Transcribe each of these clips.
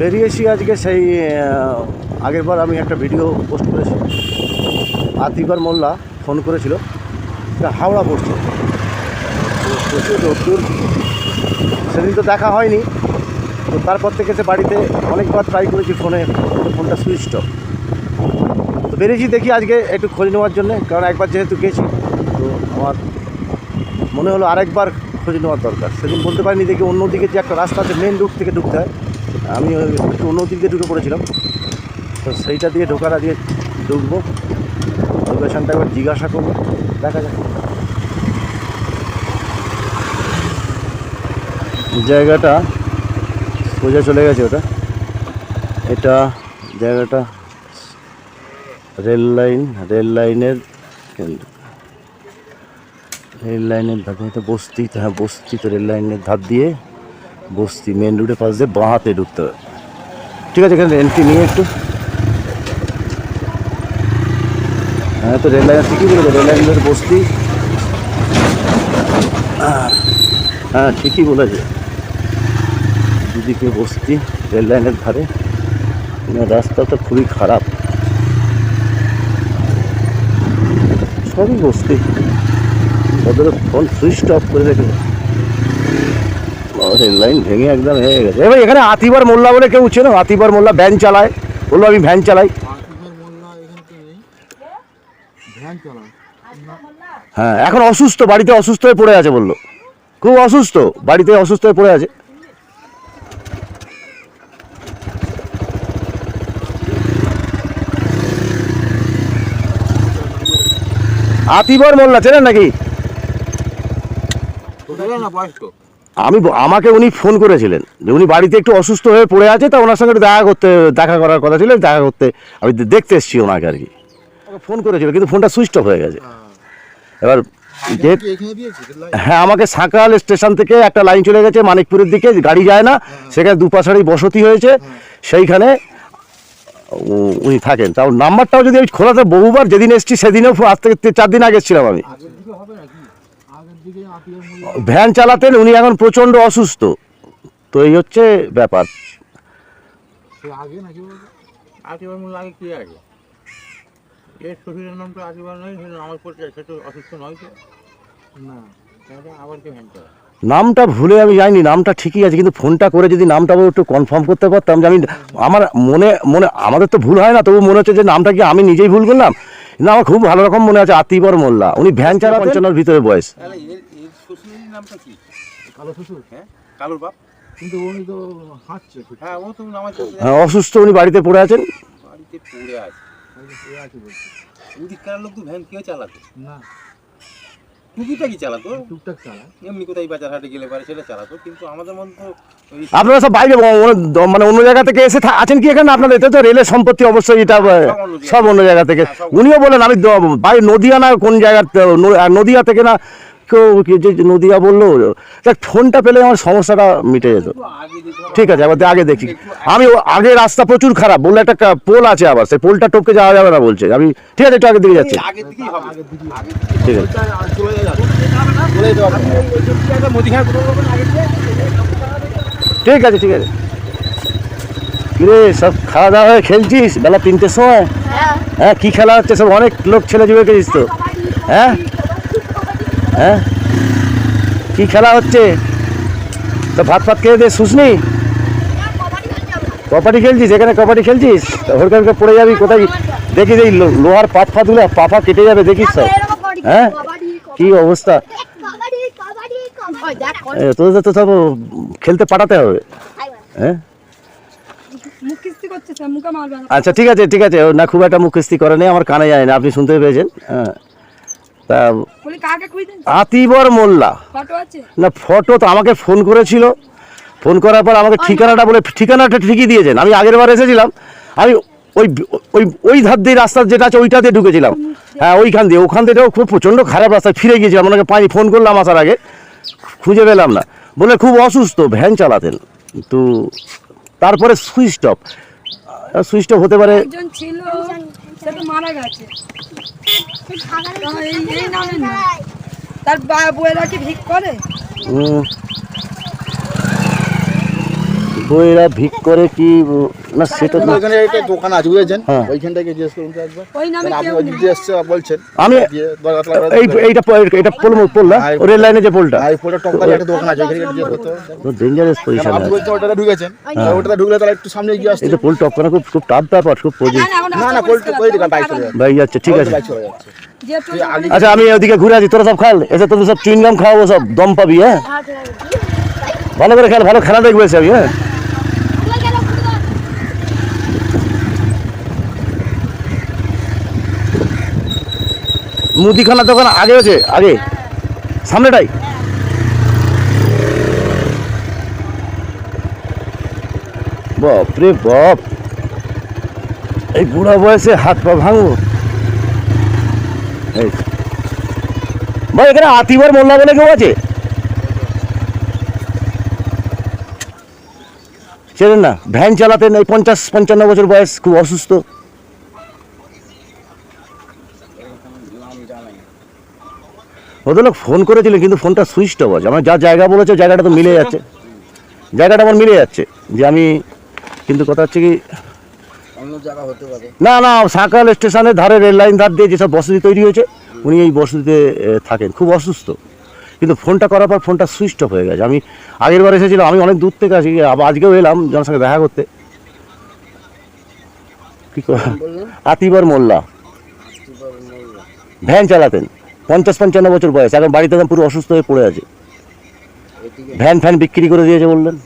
বেরিয়েছি আজকে সেই আগেরবার আমি একটা ভিডিও পোস্ট করেছি। আতিবার মোল্লা ফোন করেছিল। হাওড়া পড়ছে প্রচুর সেদিন তো দেখা হয়নি। তো তারপর থেকে সে বাড়িতে অনেকবার ট্রাই করেছি ফোনে ফোনটা সুইচ অফ তো বেরিয়েছি দেখি আজকে একটু খোঁজ নেওয়ার জন্য। কারণ একবার যেহেতু গেছি, তো আমার মনে হলো আরেকবার খোঁজ নেওয়ার দরকার। সেদিন বলতে পারিনি দেখি অন্যদিকে যে একটা রাস্তা আছে মেন রুট থেকে ঢুকতে হয়। আমি একটু অন্যদিকে ঢুকে পড়েছিলাম। তো সেইটা দিয়ে ঢোকার আগে ঢুকবো। লোকেশানটা একবার জিজ্ঞাসা করব। দেখা যাক। জায়গাটা সোজা চলে গেছে ওটা। এটা জায়গাটা রেল লাইন, রেল লাইনের রেল লাইনের ধার বস্তি হ্যাঁ বস্তি তো রেল লাইনের ধার দিয়ে বস্তি মেন রুটের পাশ দিয়ে বাঁ হাতে ঢুকতে হবে ঠিক আছে এখানে এন্ট্রি নিয়ে একটু। হ্যাঁ তো রেল লাইন ঠিকই বলেছে? রেল লাইনের বস্তি। হ্যাঁ ঠিকই বলেছে। দুদিকে বস্তি রেল লাইনের ধারে না, রাস্তাটা খুবই খারাপ। সবই বস্তি। ওদের ফোন সুইচ অফ করে রেখেছে। রেল লাইন ভেঙে একদম হয়ে গেছে। এবার এখানে আতিবার মোল্লা বলে কেউ চেনো আতিবার মোল্লা ভ্যান চালায়। বলল আমি ভ্যান চালাই। হ্যাঁ এখন অসুস্থ বাড়িতে অসুস্থ হয়ে পড়ে আছে বলল। খুব অসুস্থ বাড়িতে অসুস্থ হয়ে পড়ে আছে। আতিবর মোল্লা চেনেন নাকি? না বয়স্ক? আমি আমাকে উনি ফোন করেছিলেন যে উনি বাড়িতে একটু অসুস্থ হয়ে পড়ে আছে তা ওনার সঙ্গে একটু দেখা করতে দেখা করার কথা ছিল দেখা করতে আমি দেখতে এসেছি ওনাকে আর কি। ফোন করেছিল কিন্তু ফোনটা সুইচ অফ হয়ে গেছে। এবার হ্যাঁ আমাকে সাঁকাল স্টেশন থেকে একটা লাইন চলে গেছে মানিকপুরের দিকে গাড়ি যায় না সেখানে দুপাশারই বসতি হয়েছে সেইখানে উনি থাকেন। তাও নাম্বারটাও যদি আমি খোলাতে বহুবার যেদিন এসেছি সেদিনেও আজ থেকে চার দিন আগে এসেছিলাম আমি। ভ্যান চালাতেন উনি এখন প্রচণ্ড অসুস্থ। তো এই হচ্ছে ব্যাপার। আগে নাকি বলতো আকিবার আগে কে আগে? এর শ্বশুরের নাম তো আকিবার নয় আমার পরিচয় সে তো অসুস্থ নয় তো। না। আবার কে ভ্যান চালায়? নামটা ভুলে আমি যাইনি নামটা ঠিকই আছে কিন্তু ফোনটা করে যদি নামটা একটু কনফার্ম করতে পারতাম যে আমি আমার মনে মনে আমাদের তো ভুল হয় না তবু মনে হচ্ছে যে নামটা কি আমি নিজেই ভুল করলাম? না আমার খুব ভালো রকম মনে আছে আতিবর মোল্লা। উনি ভ্যান চালা পঞ্চান্নর ভিতরে বয়স। তাহলে এর এর শ্বশুরের নামটা কি? কালো শ্বশুর? হ্যাঁ বাপ? কিন্তু উনি তো হাঁটছে ঠিক হ্যাঁ হ্যাঁ, অসুস্থ উনি বাড়িতে পড়ে আছেন। বাড়িতে পড়ে আছে। এ আছে বলছে। ওদিককার লোক তো ভ্যান কেউ চালাতো? না। টুকিটা চালাতো। টুকটাক চালায় এমনি কোথায় বাজার হাটে গেলে পারে সেটা চালাতো কিন্তু আমাদের মধ্যে আপনারা সব বাইরে মানে অন্য জায়গা থেকে এসে থা- আছেন কি এখানে? আপনাদের এতে তো রেলের সম্পত্তি অবশ্যই এটা সব অন্য জায়গা থেকে। হ্যাঁ, উনিও বলেন আমি বাইরে নদিয়া না কোন জায়গার নদিয়া থেকে না কেউ কি যে নদিয়া বলল দেখ ফোনটা পেলে আমার সমস্যাটা মিটে যেত। ঠিক আছে আবার আগে দেখি। আমি আগে রাস্তা প্রচুর খারাপ বললে একটা পোল আছে আবার সেই পোলটা টপকে যাওয়া যাবে না বলছে। আমি ঠিক আছে একটু আগে দিকে যাচ্ছি। ঠিক আছে। ঠিক আছে ঠিক আছে। কিরে সব খাওয়া দাওয়া হয়ে খেলছিস? বেলা তিনটের সময়? হ্যাঁ। কি খেলা হচ্ছে? সব অনেক লোক ছেলে যুবে গেছিস তো হ্যাঁ? হ্যাঁ? কি খেলা হচ্ছে? তো ভাত ফাত খেয়ে দিয়ে শুসনি কবাডি খেলছিস? এখানে কবাডি খেলছিস? হরকে হরকে পড়ে যাবি কোথায় দেখিস এই লোহার পাত ফাতগুলো পাপা কেটে যাবে দেখিস সব হ্যাঁ? কি অবস্থা? তোদের তো সব খেলতে পাঠাতে হবে। হ্যাঁ? আচ্ছা ঠিক আছে ঠিক আছে। না খুব একটা মুখ কিস্তি করে নেই আমার কানে যায় না আপনি শুনতে পেয়েছেন। হ্যাঁ। তা আতিবর মোল্লা। না ফটো তো আমাকে ফোন করেছিল। ফোন করার পর আমাকে ঠিকানাটা বলে ঠিকানাটা ঠিকই দিয়েছেন। আমি আগের বার এসেছিলাম আমি ওই ওই ওই ধার দিয়ে রাস্তা যেটা আছে ওইটা দিয়ে ঢুকেছিলাম। হ্যাঁ ওইখান দিয়ে। ওখান থেকেও খুব প্রচণ্ড খারাপ রাস্তায় ফিরে গিয়েছিলাম। ওনাকে পাই ফোন করলাম আসার আগে। খুঁজে পেলাম না। বলে খুব অসুস্থ ভ্যান চালাতেন। তো তারপরে সুইচ অফ সুইচ অফ হতে পারে ছিল মারা গেছে। তার বউয়েরা কি ভিক করে? তো এরা ভিক করে কি না সেটা তো ওইখানে একটা দোকান আছে বুঝেছেন? হ্যাঁ। ওইখান থেকে জিজ্ঞেস করুন তো একবার। ওই নামে কারণ আপনি ওই এসছে বলছেন আমি এই এইটা এটা পোল পোল না? রেল লাইনে যে পোলটা। এই টপকালে একটা দোকান আছে ওইখানে জিজ্ঞেস করতে তো ডেঞ্জারাস পজিশন আপনি বলছেন ওটাতে ঢুকেছেন? ওটাতে ঢুকলে তাহলে একটু সামনে গিয়ে আসতে এই তো পোল টপ করা খুব খুব টাফ ব্যাপার খুব পজিশন না, না, পোল বাইক চলে যাচ্ছে ঠিক আছে। আচ্ছা আমি ওদিকে ঘুরে আছি তোরা সব খাল। এসে তোদের সব চুইনগাম খাওয়াবো সব দম পাবি হ্যাঁ? ভালো করে খেল ভালো খেলা দেখবে আমি হ্যাঁ? মুদিখানার দোকান আগে আছে, আগে। সামনেটাই। বাপ রে বাপ। এই বুড়া বয়সে হাত পা ভাঙবো? এই। ভাই, এখানে আতিবার মোল্লা বলে কেউ আছে? চেনেন না, ভ্যান চালাতেন, এই পঞ্চাশ, পঞ্চান্ন বছর বয়স, খুব অসুস্থ। ভদ্রলোক ফোন করেছিলেন কিন্তু ফোনটা সুইচ অফ আছে আমার যা জায়গা বলেছে জায়গাটা তো মিলে যাচ্ছে। জায়গাটা আমার মিলে যাচ্ছে যে আমি কিন্তু কথা হচ্ছে কি না না সাঁকাল স্টেশনের ধারে রেল লাইন ধার দিয়ে যেসব বসতি তৈরি হয়েছে উনি এই বসতিতে থাকেন। খুব অসুস্থ। কিন্তু ফোনটা করার পর ফোনটা সুইচ অফ হয়ে গেছে। আমি আগের বার এসেছিলাম আমি অনেক দূর থেকে আসি আবার আজকেও এলাম জনের সঙ্গে দেখা করতে। কি আতিবার মোল্লা। ভ্যান চালাতেন। পঞ্চাশ পঞ্চান্ন বছর বয়স এখন বাড়িতে পুরো অসুস্থ হয়ে পড়ে আছে। ভ্যান ফ্যান বিক্রি করে দিয়েছে বললেন।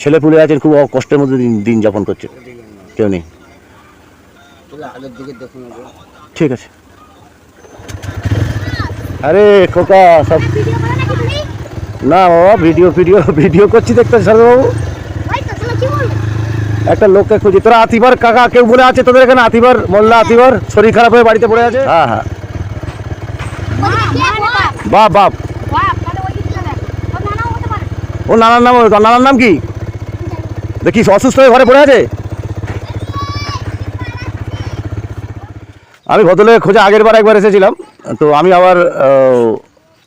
ছেলে পুলে আছেন খুব কষ্টের মধ্যে দিন দিন যাপন করছে। কেউ নেই। ঠিক আছে। আরে খোকা সব না বাবা ভিডিও ভিডিও ভিডিও করছি দেখতে বাবু? একটা লোককে খুঁজি। তোরা আতিবার কাকা কেউ বলে আছে? তোদের এখানে আতিবার মোল্লা আতিবার শরীর খারাপ হয়ে বাড়িতে পড়ে আছে? হ্যাঁ হ্যাঁ। বাপ বাপ। ও নানার নাম নানার নাম কি? দেখি অসুস্থ হয়ে ঘরে পড়ে আছে? আমি ভদ্রলোকের খোঁজে আগের বার একবার এসেছিলাম তো আমি আবার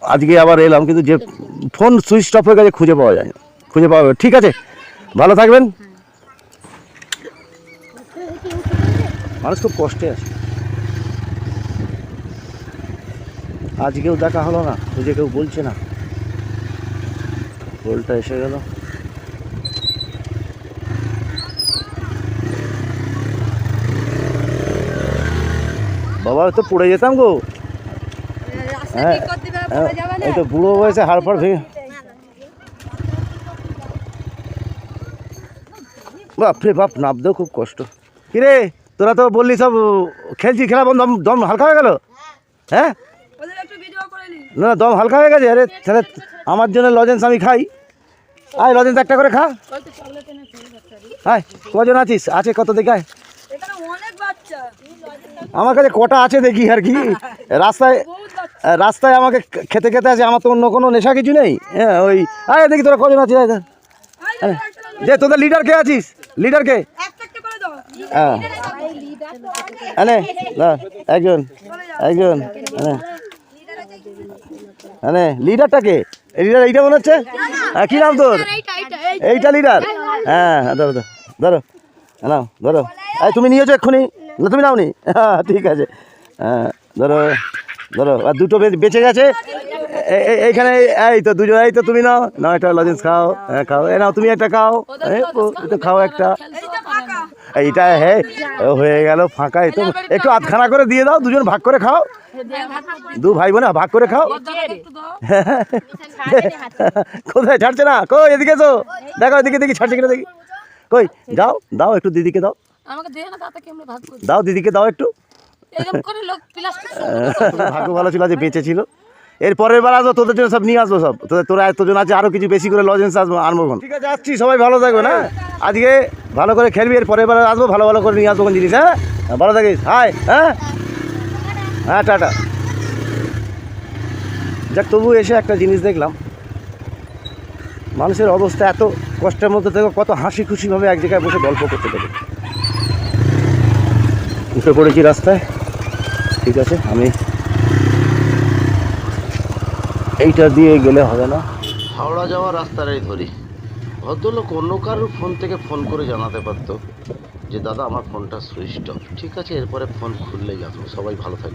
আজকে আবার এলাম কিন্তু যে ফোন সুইচ অফ হয়ে গেছে খুঁজে পাওয়া যায় খুঁজে পাওয়া যাবে। ঠিক আছে ভালো থাকবেন। মানুষ খুব কষ্টে আছে। আজকেও দেখা হলো না খুঁজে কেউ বলছে না। গোলটা এসে গেল। বাবা তো পড়ে যেতাম গো। হ্যাঁ, হ্যাঁ, এই তো বুড়ো বয়সে হাড় ফাড় ভেঙে বাপরে বাপ নামতেও খুব কষ্ট। কিরে তোরা তো বললি সব খেলছি খেলা বন্ধ দম হালকা হয়ে গেল? হ্যাঁ ওদের একটু ভিডিও করে নি দম হালকা হয়ে গেছে। আরে, তাহলে আমার জন্য লজেন্স আমি খাই। আয়, লজেন্স একটা করে খা। হ্যাঁ কজন আছিস? আছে কত দেখে আয়। এখানে অনেক বাচ্চা আমার কাছে কটা আছে দেখি আর কি। রাস্তায় রাস্তায় আমাকে খেতে খেতে আছে, আমার তো অন্য কোনো নেশা কিছু নেই। হ্যাঁ ওই, আয়, দেখি তোরা কজন আছিস যে, তোদের লিডার কে আছিস? লিডার কে? হ্যাঁ। একজন একজন আনে আনে লিডারটা কে? লিডার এইটা মনে হচ্ছে? হ্যাঁ কী নাম তোর? এইটা লিডার হ্যাঁ হ্যাঁ, ধরো ধরো ধরো। নাও ধরো। এই তুমি নিয়েছো এক্ষুনি? না তুমি নাও নি হ্যাঁ ঠিক আছে। হ্যাঁ ধরো ধরো আর দুটো বেঁচে গেছে। এইখানে এই তো দুজন এই তো তুমি নাও। নাও একটা লজেন্স খাও হ্যাঁ খাও। এ নাও তুমি একটা খাও। তো খাও একটা। এইটা এইটা হ্যাঁ ও হয়ে গেল ফাঁকা তো একটু আধখানা করে দিয়ে দাও দুজন ভাগ করে খাও। দু ভাই বোনা ভাগ করে খাও। কোথায় ছাড়ছে না? কই এদিকে তো দেখো এদিকে দেখি ছাড়ছে কিনা দেখি। কই যাও দাও একটু দিদিকে দাও। আমাকে দে না তাতে কেমন ভাগ করি দাও দিদিকে দাও একটু। এরকম করে লোক প্লাস্টিক ভাগ্য ভালো ছিল যে বেঁচে ছিল। এর পরের বার আসব তোদের জন্য সব নিয়ে আসব সব। তোদের তোরা এতজন আছে আরও কিছু বেশি করে লজেন্স আসব আনব ঠিক আছে আসছি সবাই ভালো থাকবে না? আজকে ভালো করে খেলবি এর পরের বার আসব ভালো ভালো করে নিয়ে আসব কোন জিনিস হ্যাঁ? হ্যাঁ, ভালো থাকিস হাই হ্যাঁ? হ্যাঁ টাটা। যাক তবু এসে একটা জিনিস দেখলাম। মানুষের অবস্থা এত কষ্টের মধ্যে থেকে কত হাসি খুশিভাবে এক জায়গায় বসে গল্প করতে পারে। উঠে পড়েছি রাস্তায়। ঠিক আছে আমি এইটা দিয়ে গেলে হবে না। হাওড়া যাওয়ার রাস্তাটাই ধরি। ভদ্রলোক অন্য কারোর ফোন থেকে ফোন করে জানাতে পারতো যে, দাদা, আমার ফোনটা সুইচ অফ ঠিক আছে, এরপরে ফোন খুললেই আসব সবাই ভালো থাকবে